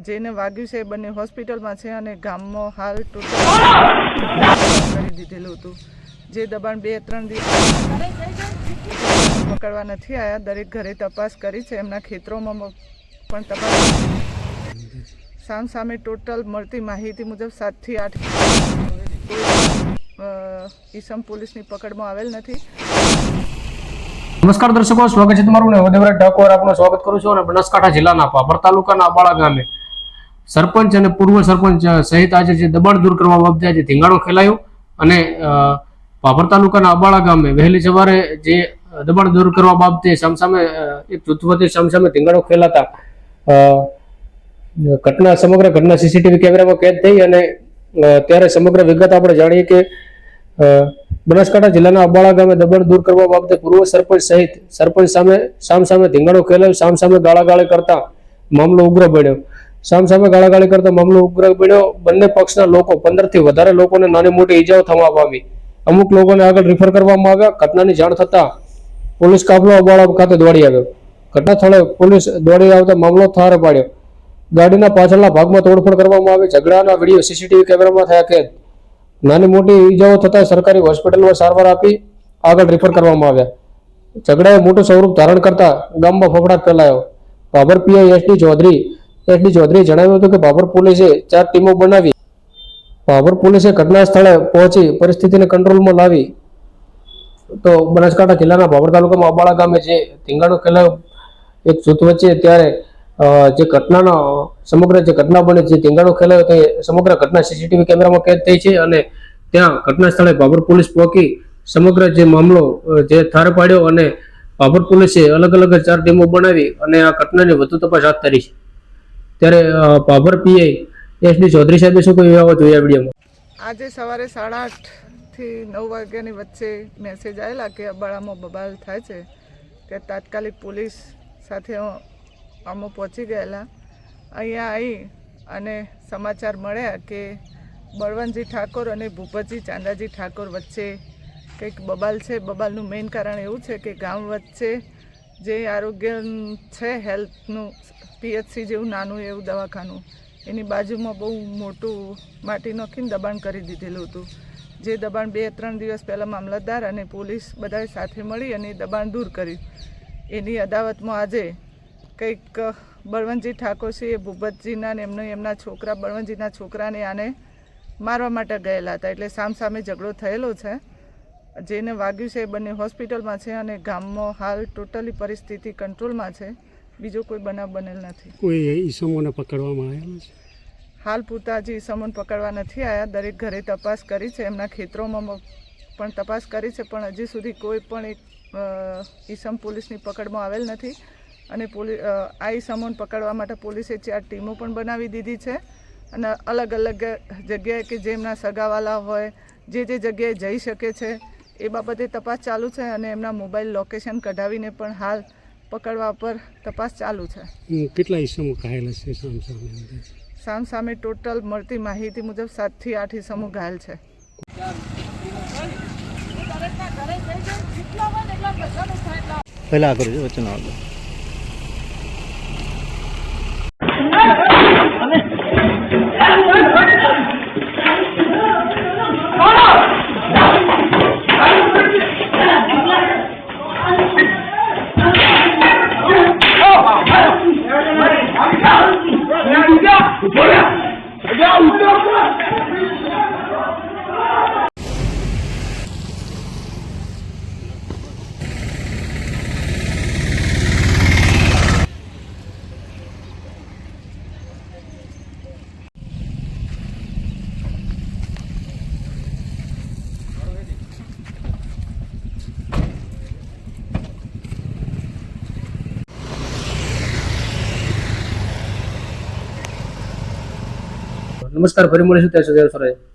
જેને વાગ્યું છે એ બંને હોસ્પિટલમાં છે અને ગામમાં હાલ કરી દીધેલું હતું. જે દબાણ બે, ત્રણ દિવસ પકડવા નથી આવ્યા દરેક ઘરે તપાસ કરી છે. એમના ખેતરોમાં પણ તપાસ સામ સામે ટોટલ મળતી માહિતી મુજબ સાતથી આઠ ઈસમ પોલીસની પકડમાં આવેલ નથી. નમસ્કાર દર્શકો, સ્વાગત છે તમારું ને વધેવરા ઠાકોર આપનું સ્વાગત કરું છું અને બનાસકાંઠા જિલ્લાના પાપર તાલુકાના અબાળા ગામે સરપંચ અને પૂર્વ સરપંચ સહિત આજે જે દબાણ દૂર કરવા બાબતે આજે ધીંગાણો ખેલાયો અને ભાભર તાલુકાના અબાળા ગામે વહેલી સવારે જે દબાણ દૂર કરવા બાબતે સામસામે એક જૂથવતી સામસામે ધીંગાણો ખેલાતા ઘટના, સમગ્ર ઘટના સીસીટીવી કેમેરામાં કેદ થઈ અને ત્યારે સમગ્ર વિગત આપણે જાણીએ કે બનાસકાંઠા જિલ્લાના અબાળા ગામે દબાણ દૂર કરવા બાબતે પૂર્વ સરપંચ સહિત સરપંચ સામે સામ સામે ધીંગાણો ખેલાયો સામ સામે ગાળાગાળી કરતા મામલો ઉગ્ર બન્યો. સામ સામે ગાળાગાળી કરતા મામલો ઉગ્ર બન્યો. બંને પક્ષના લોકો પંદરથી વધારે લોકોને નાની મોટી ઈજાઓ થવા પામી. અમુક લોકોને આગળ રિફર કરવામાં આવ્યા. ઘટનાની જાણ થતા પોલીસ કાફલો અબાળા ખાતે દોડી આવ્યો. ઘટના સ્થળે પોલીસ દોડી આવતા મામલો થારે પાડ્યો. ગાડીના પાછળના ભાગમાં તોડફોડ કરવામાં આવી. ઝઘડાના વીડિયો સીસીટીવી કેમેરામાં થયા કેદ નાની મોટી ઈજાઓ થતા સરકારી હોસ્પિટલમાં સારવાર આપી આગળ રિફર કરવામાં આવ્યા. ઝઘડાએ મોટું સ્વરૂપ ધારણ કરતા ગામમાં ફફડાટ ફેલાયો. Babur PI SD Chaudhary SD ચૌધરીએ જણાવ્યું હતું કે બાબર પોલીસે ચાર ટીમો બનાવી. બાબર પોલીસે ઘટના સ્થળે પહોંચી પરિસ્થિતિને કંટ્રોલમાં લાવી. તો બનાસકાંઠા જિલ્લાના બાબર તાલુકામાં અબાળા ગામે જે ધીંગાણો ખેલા એક જૂથ વચ્ચે ત્યારે જે ઘટનાનો, સમગ્ર જે ઘટના બની જે ધીંગાણો ખેલાયો તે સમગ્ર ઘટના સીસીટીવી કેમેરામાં કેદ થઈ છે અને ત્યાં ઘટના સ્થળે બાબર પોલીસ પહોંચી સમગ્ર જે મામલો જે થાર પાડ્યો અને બાબર પોલીસે અલગ અલગ ચાર ટીમો બનાવી અને આ ઘટનાની વધુ તપાસ હાથ ધરી છે. ત્યારે પાવર બાબર એસ ડી ચૌધરી સાહેબે શું કહ્યું આવો જોઈએ વિડીયોમાં? આજે સવારે સાડા આઠથી નવ વાગ્યાની વચ્ચે મેસેજ આવેલા કે અબાળામાં બબાલ થાય છે, કે તાત્કાલિક પોલીસ સાથે અમો પહોંચી ગયેલા. અહીંયા આવી અને સમાચાર મળ્યા કે બળવંતજી ઠાકોર અને ભૂપતજી ચાંદાજી ઠાકોર વચ્ચે કંઈક બબાલ છે. બબાલનું મેઇન કારણ એવું છે કે ગામ વચ્ચે જે આરોગ્ય છે, હેલ્થનું, પીએચસી જેવું નાનું એવું દવાખાનું, એની બાજુમાં બહુ મોટું માટી નાખીને દબાણ કરી દીધેલું હતું. જે દબાણ બે ત્રણ દિવસ પહેલાં મામલતદાર અને પોલીસ બધાએ સાથે મળી અને દબાણ દૂર કર્યું. એની અદાવતમાં આજે કંઈક બળવંતજી ઠાકોર છે, એ ભૂપતજીના ને એમનો એમના છોકરા, બળવંતજીના છોકરાને આને મારવા માટે ગયેલા હતા. એટલે સામસામે ઝઘડો થયેલો છે. જેને વાગ્યું છે એ બંને હોસ્પિટલમાં છે અને ગામમાં હાલ ટોટલી પરિસ્થિતિ કંટ્રોલમાં છે. બીજો કોઈ બનાવ બનેલ નથી. કોઈ ઈસમોને પકડવામાં આવેલો છે? હાલ પૂરતા હજી સમન પકડવા નથી આવ્યા દરેક ઘરે તપાસ કરી છે. એમના ખેતરોમાં પણ તપાસ કરી છે પણ હજી સુધી કોઈ પણ એક ઈસમ પોલીસની પકડમાં આવેલ નથી. અને પોલી અ, આ ઈસમોને પકડવા માટે પોલીસે ચાર ટીમો પણ બનાવી દીધી છે. અને અલગ અલગ જગ્યાએ કે જેમના સગાવાલા હોય જે જે જગ્યાએ જઈ શકે છે એ બાબતે તપાસ ચાલુ છે અને એમના મોબાઈલ લોકેશન કઢાવીને પણ હાલ પકડવા પર તપાસ ચાલુ છે. કેટલા ઈસમો ઘાયલ છે સામ સામે સામ સામે ટોટલ મળતી માહિતી મુજબ સાતથી આઠ ઈસમો ઘાયલ છે. પહેલા કરું છું વચ્ચે ના આવતો નમસ્કાર ફરી મળીશું